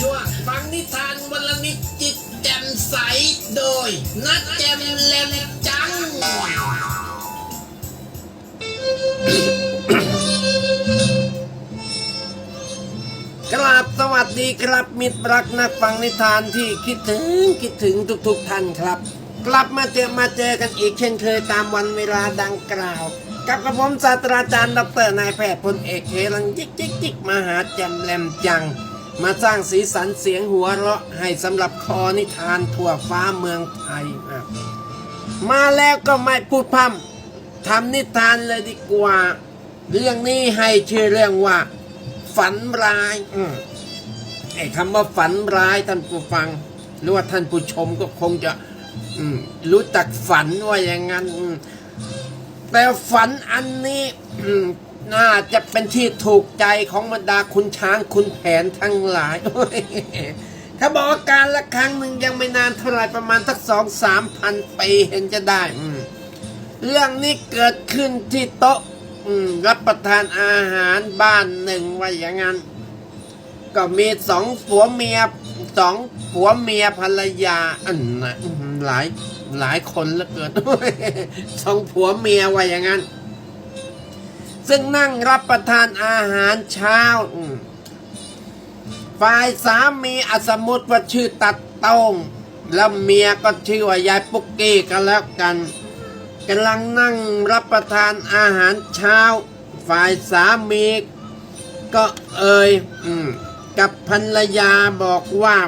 ช่วงฟังนิทานวันละนิดจิตแจ่มใสโดย นัดแจ่มแหลมจัง กราบสวัสดีครับ มิตรรักนักฟังนิทานที่คิดถึงคิดถึงทุกๆท่านครับ กลับมาเจอมาเจอกันอีกเช่นเคยตามวันเวลาดังกล่าว กับกระผมศาสตราจารย์ดรนายแพทย์พลเอกเฮลังจิกจิกจิกมหาแจมแหลมจัง มาสร้างสีสันเสียงหัวเราะให้สำหรับคอนิทานทั่วฟ้าเมืองไทยมาแล้วก็ไม่พูดพร่ำทำนิทานเลยดีกว่า เรื่องนี้ให้ชื่อเรื่องว่า ฝันร้ายอไอ้คำว่าฝันร้ายท่านผู้ฟัง หรือว่าท่านผู้ชมก็คงจะ รู้จักฝันว่าอย่างนั้นแต่ฝันอันนี้น่าจะเป็นที่ถูกใจของบรรดาคุณช้างคุณแผนทั้งหลายโอ้ยเขาบอกว่าการละครั้งหนึ่งยังไม่นานเท่าไรประมาณสักสองสามพันปีเห็นจะได้ เรื่องนี้เกิดขึ้นที่โต๊ะรับประทานอาหารบ้านหนึ่งว่าอย่างนั้น ก็มีสองผัวเมีย สองผัวเมียภรรยาอันนะหลายหลายคนเหลือเกินสองผัวเมียว่าอย่างนั้น ซึ่งนั่งรับประทานอาหารเช้าฝ่ายสามีอสมมติว่าชื่อตัดต้งแล้วเมียก็ชื่อว่ายายปุกกี้กันแล้วกันกำลังนั่งรับประทานอาหารเช้า ฝ่ายสามีก็เอ่ยอม กับภรรยาบอกว่า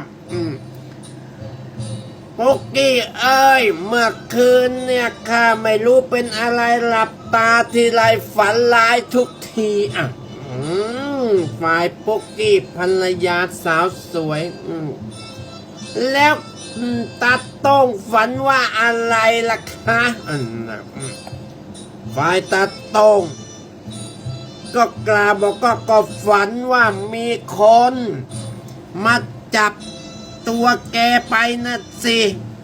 ปุกกี้เอ้ย เมื่อคืนเนี่ยข้าไม่รู้เป็นอะไรหลับตาทีไรฝันร้ายทุกทีอะฝ่ายปุกกี้ภรรยาสาวสวยแล้วตาโต้งฝันว่าอะไรล่ะคะฝ่ายตาโต้ง ก็กล่าบอกก็ก็ฝันว่ามีคนมาจับตัวแกไปนะสิ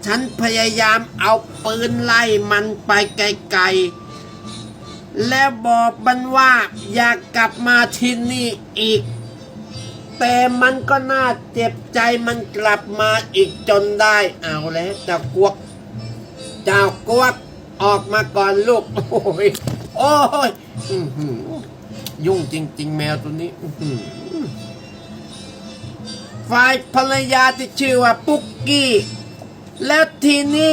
ฉันพยายามเอาปืนไล่มันไปไกลๆ แล้วบอกมันว่าอยากกลับมาที่นี่อีก แต่มันก็น่าเจ็บใจมันกลับมาอีกจนได้เอาแล้วเจ้ากวกเจ้ากวกออกมาก่อนลูก โอ้ย โอ้ย อื้อหือยุ่งจริง ๆ แมวตัวนี้ อื้อหือฝ่ายภรรยาที่ชื่อว่าปุกกี้ แล้วทีนี้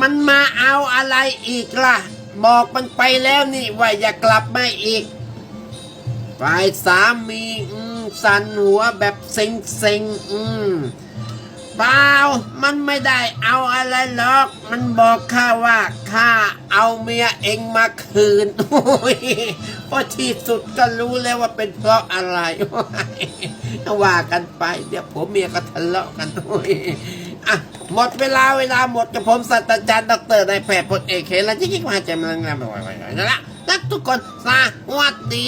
มันมาเอาอะไรอีกล่ะ บอกมันไปแล้วนี่ว่าอย่ากลับมาอีก ฝ่ายสามีสั่นหัวแบบเซ็งเซ็งอืมเปล่ามันไม่ได้เอาอะไรหรอก มันบอกข้าว่าข้า เอาเมียเองมาคืนโอ้ยเพราะที่สุดก็รู้แล้วว่าเป็นเพราะอะไรว่ากันไป เดี๋ยวผมเมียก็ทะเลาะกันอ้ยอะหมดเวลาเวลาหมดกับผมศาสตราจารย์ดรนายแพทย์พลเอกเขล้วจิ๊กมาแจมลังงานไปไว้ๆนั่นละทุกคนสวัสดี